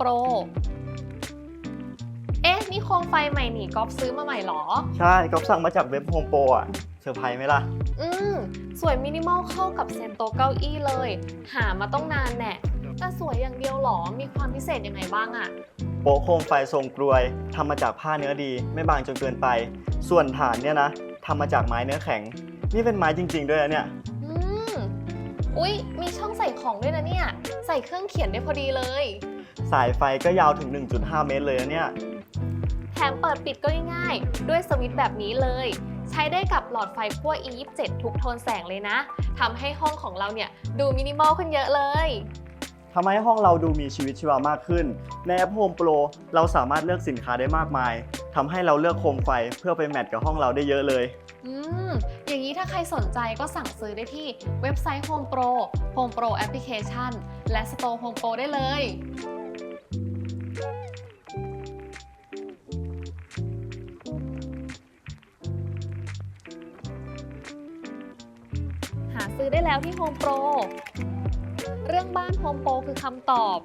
Pro เอ๊ะนี่โคมไฟใหม่นี่ก๊อฟซื้อมาใหม่เหรอ ใช่ก๊อฟสั่งมาจากเว็บโฮมโปรอะเซอร์ไพรส์ไหมล่ะ อืม สวยมินิมอลเข้ากับเซนโตะเก้าอี้เลย หามาต้องนานแน่แต่สวยอย่างเดียวเหรอ มีความพิเศษยังไงบ้างอะโป๊ะโคมไฟทรงกลวยทำมาจากผ้าเนื้อดี ไม่บางจนเกินไป ส่วนฐานเนี่ยนะทำมาจากไม้เนื้อแข็ง นี่เป็นไม้จริง ๆ ด้วยนะเนี่ยอืมอุ๊ย มีช่องใส่ของด้วยนะเนี่ย ใส่เครื่องเขียนได้พอดีเลย สายไฟก็ยาวถึง 1.5 เมตรเลยนะเนี่ย แถมเปิดปิดก็ง่ายๆ ด้วยสวิตช์แบบนี้เลย ใช้ได้กับหลอดไฟขั้ว E27 ทุกโทนแสงเลยนะทำให้ห้องของเราเนี่ยดูมินิมอลขึ้นเยอะเลยทำให้ห้องเราดูมีชีวิตชีวามากขึ้น ในแอป Home Pro เราสามารถเลือกสินค้าได้มากมายทำให้เราเลือกโคมไฟเพื่อไปแมทกับห้องเราได้เยอะเลย อืม อย่างนี้ถ้าใครสนใจก็สั่งซื้อได้ที่เว็บไซต์ Home Pro Home Pro Application และ Store Home Pro ได้เลย ซื้อได้แล้วที่ Home Pro เรื่องบ้าน Home Pro คือคำตอบ